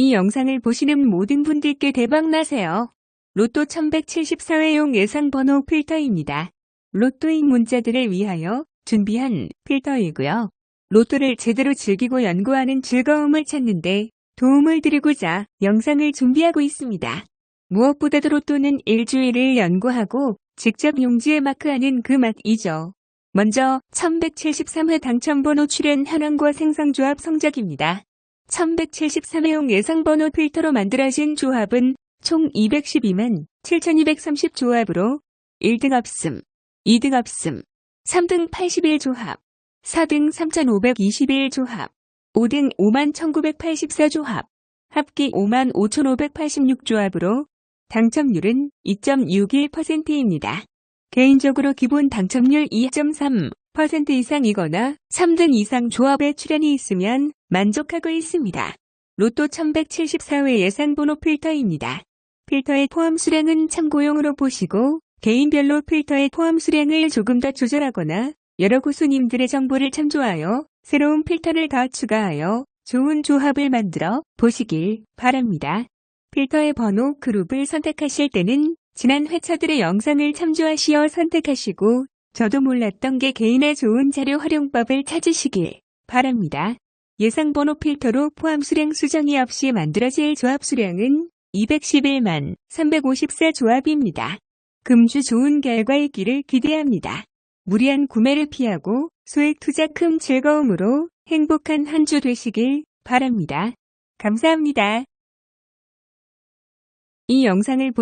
이 영상을 보시는 모든 분들께 대박나세요. 로또 1174회용 예상 번호 필터입니다. 로또인 문자들을 위하여 준비한 필터이고요. 로또를 제대로 즐기고 연구하는 즐거움을 찾는데 도움을 드리고자 영상을 준비하고 있습니다. 무엇보다도 로또는 일주일을 연구하고 직접 용지에 마크하는 그 맛이죠. 먼저 1173회 당첨번호 출현 현황과 생성조합 성적입니다. 1173회용 예상번호 필터로 만들어진 조합은 총 212만 7230 조합으로 1등 없음, 2등 없음, 3등 81 조합, 4등 3521 조합, 5등 5만 1984 조합, 합기 5만 5586 조합으로 당첨률은 2.61%입니다. 개인적으로 기본 당첨률 2.3% 이상이거나 3등 이상 조합에 출연이 있으면 만족하고 있습니다. 로또 1174회 예상번호 필터입니다. 필터의 포함 수량은 참고용으로 보시고 개인별로 필터의 포함 수량을 조금 더 조절하거나 여러 고수님들의 정보를 참조하여 새로운 필터를 더 추가하여 좋은 조합을 만들어 보시길 바랍니다. 필터의 번호 그룹을 선택하실 때는 지난 회차들의 영상을 참조하시어 선택하시고 저도 몰랐던 게 개인의 좋은 자료 활용법을 찾으시길 바랍니다. 예상 번호 필터로 포함 수량 수정이 없이 만들어질 조합 수량은 211만 354 조합입니다. 금주 좋은 결과 있기를 기대합니다. 무리한 구매를 피하고 소액 투자 큰 즐거움으로 행복한 한 주 되시길 바랍니다. 감사합니다. 이 영상을 보